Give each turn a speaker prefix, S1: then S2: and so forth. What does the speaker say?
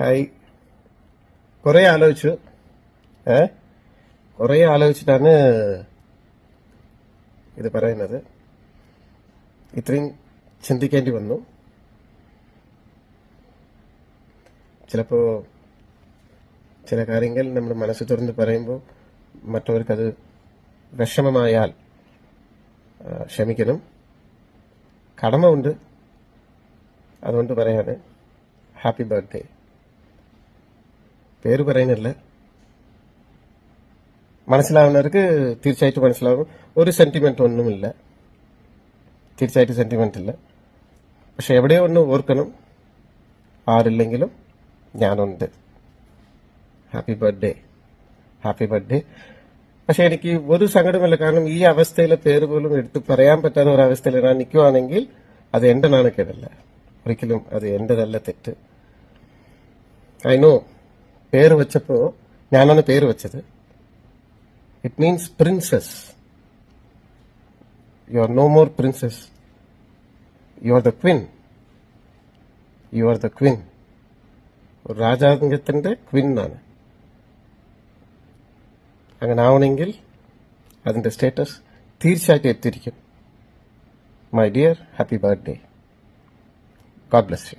S1: Hi. കുറേ ആലോചിച്ചു. ഏ? കുറേ ആലോചിച്ചിട്ടാണ് ഇത് പറയുന്നത്. ഇത്രയും ചിന്തിക്കേണ്ടി വന്നു. ചിലപ്പോൾ ചില കാര്യങ്ങൾ നമ്മൾ മനസ്സ് തുറന്ന് പറയുമ്പോൾ മറ്റവർക്കത് വിഷമമായാൽ ക്ഷമിക്കണം. കടമ ഉണ്ട്. അതുകൊണ്ട് പറയാണ് ഹാപ്പി ബർത്ത്ഡേ. പേര് പറയുന്നില്ല. മനസ്സിലാവുന്നവർക്ക് തീർച്ചയായിട്ടും മനസ്സിലാവും. ഒരു സെന്റിമെന്റ് ഒന്നുമില്ല. തീർച്ചയായിട്ടും സെന്റിമെന്റ് ഇല്ല. പക്ഷെ എവിടെയോ ഒന്ന് ഓർക്കണം. ആരില്ലെങ്കിലും ഞാനുണ്ട്. ഹാപ്പി ബർത്ത്ഡേ ഹാപ്പി ബർത്ത്ഡേ പക്ഷെ എനിക്ക് ഒരു സങ്കടമില്ല കാരണം ഈ അവസ്ഥയിലെ പേര് പോലും എടുത്ത് പറയാൻ പറ്റാത്ത ഒരു അവസ്ഥയിൽ ഞാൻ നിൽക്കുവാണെങ്കിൽ അത് എന്റെ നാണക്കേടല്ല ഒരിക്കലും അത് എന്റെതല്ല തെറ്റ്. ഐ നോ പേര് വെച്ചപ്പോ ഞാനാണ് പേര് വെച്ചത്. It means princess you are no more princess you are the queen you are the queen queen ആണ്. അങ്ങനെ ആവണമെങ്കിൽ അതിന്റെ സ്റ്റേറ്റസ് തീർച്ചയായിട്ടും എത്തിയിരിക്കും. My dear happy birthday God bless you